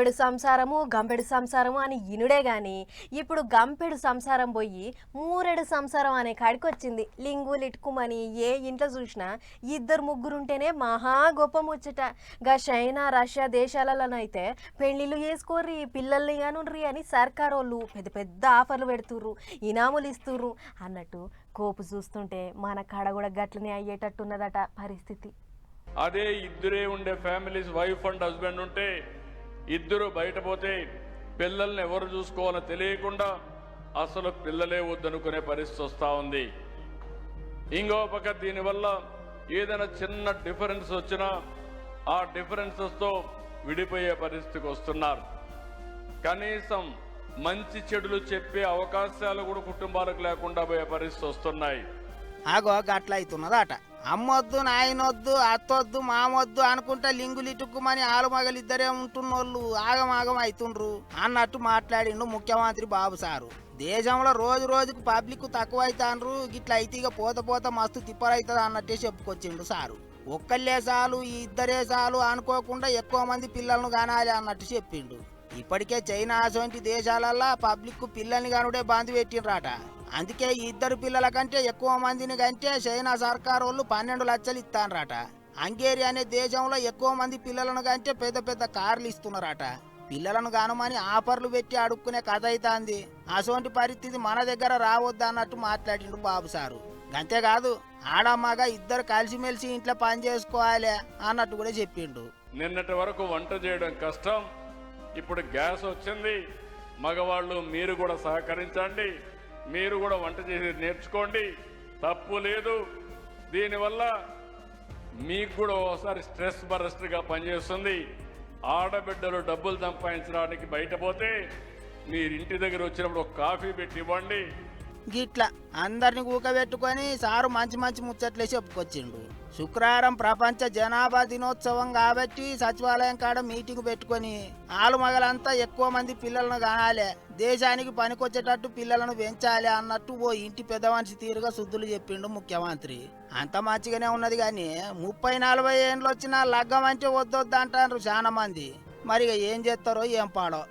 గంపెడు సంసారము గంపెడు సంసారము అని ఇనుడే గాని ఇప్పుడు గంపెడు సంసారం పోయి మూరెడు సంసారం అనే కాడికి వచ్చింది లింగులు ఇటుకుమని ఏ ఇంట్లో చూసినా ఇద్దరు ముగ్గురుంటేనే మహా గొప్ప ముచ్చట. గా చైనా రష్యా దేశాలలోనైతే పెళ్ళిళ్ళు చేసుకోర్రి పిల్లల్ని కానుండ్రి అని సర్కార్ వాళ్ళు పెద్ద పెద్ద ఆఫర్లు పెడుతుర్రు ఇనాములు ఇస్తుర్రు అన్నట్టు కోపు చూస్తుంటే మన కాడ కూడా గట్లనే అయ్యేటట్టున్నదట పరిస్థితి. అదే ఇద్దరే ఉండే ఫ్యామిలీస్ వైఫ్ అండ్ హస్బెండ్ ఉంటే ఇద్దరు బయట పోతే పిల్లల్ని ఎవరు చూసుకోవాలో తెలియకుండా అసలు పిల్లలే వద్దనుకునే పరిస్థితి వస్తూ ఉంది. ఇంకో పక్క దీనివల్ల ఏదైనా చిన్న డిఫరెన్స్ వచ్చినా ఆ డిఫరెన్సెస్తో విడిపోయే పరిస్థితికి వస్తున్నారు. కనీసం మంచి చెడులు చెప్పే అవకాశాలు కూడా కుటుంబాలకు లేకుండా పోయే పరిస్థితి వస్తున్నాయి. ఆగో గట్ల అవుతున్నదట. అమ్మొద్దు నాయనొద్దు అత్తొద్దు మామొద్దు అనుకుంటా లింగులిటుక్కుమని ఆలుమగలిద్దరే ఉంటున్నోళ్ళు ఆగమాగం అవుతుండ్రు అన్నట్టు మాట్లాడిండు ముఖ్యమంత్రి బాబు సారు. దేశంలో రోజు రోజుకు పబ్లిక్ తక్కువ అవుతాండ్రు గిట్ల అయితే ఇక పోత పోత మస్తు తిప్పరైతుంది అన్నట్టే చెప్పుకొచ్చిండు సారు. ఒక్కళ్ళే చాలు ఈ ఇద్దరే చాలు అనుకోకుండా ఎక్కువ మంది పిల్లలను కానాలి అన్నట్టు చెప్పిండు. ఇప్పటికే చైనా అటువంటి దేశాలల్లో పబ్లిక్ పిల్లల్ని కానుడే బంద్ పెట్టిండ్రాట. అందుకే ఈ ఇద్దరు పిల్లల కంటే ఎక్కువ మందిని కంటే చైనా సర్కార్ వాళ్ళు పన్నెండు లక్షలు ఇస్తానరట. హంగేరి అనే దేశంలో ఎక్కువ మంది పిల్లలను కంటే పెద్ద పెద్ద కార్లు ఇస్తున్నారట. పిల్లలను కానమని ఆఫర్లు పెట్టి అడుక్కునే కథ అవుతుంది అటువంటి పరిస్థితి మన దగ్గర రావద్దు అన్నట్టు మాట్లాడిండు బాబు సారు. అంతేకాదు ఆడమ్మగా ఇద్దరు కలిసిమెలిసి ఇంట్లో పని చేసుకోవాలి అన్నట్టు కూడా చెప్పిండు. నిన్నటి వరకు వంట చేయడం కష్టం. ఇప్పుడు గ్యాస్ వచ్చింది. మగవాళ్ళు మీరు కూడా సహకరించండి. మీరు కూడా వంట చేసి నేర్చుకోండి. తప్పు లేదు. దీనివల్ల మీకు కూడా ఒకసారి స్ట్రెస్ బరస్ట్గా పనిచేస్తుంది. ఆడబిడ్డలు డబ్బులు సంపాదించడానికి బయట పోతే మీరు ఇంటి దగ్గర వచ్చినప్పుడు ఒక కాఫీ పెట్టి ఇవ్వండి. గిట్ల అందరిని కూకబెట్టుకొని సారు మంచి మంచి ముచ్చట్లే చెప్పుకొచ్చిండు శుక్రవారం ప్రపంచ జనాభా దినోత్సవం కాబట్టి సచివాలయం కాడ మీటింగ్ పెట్టుకొని ఆలు మగలంతా ఎక్కువ మంది పిల్లలను కానాలి దేశానికి పనికొచ్చేటట్టు పిల్లలను పెంచాలి అన్నట్టు ఓ ఇంటి పెద్ద మనిషి తీరుగా శుద్ధులు చెప్పిండు ముఖ్యమంత్రి. అంత మంచిగానే ఉన్నది కానీ ముప్పై నలభై ఏండ్లు వచ్చినా లగ్గం అంటే వద్దొద్దు అంటారు చాలా మంది. మరి ఏం చేస్తారో ఏం పాడో.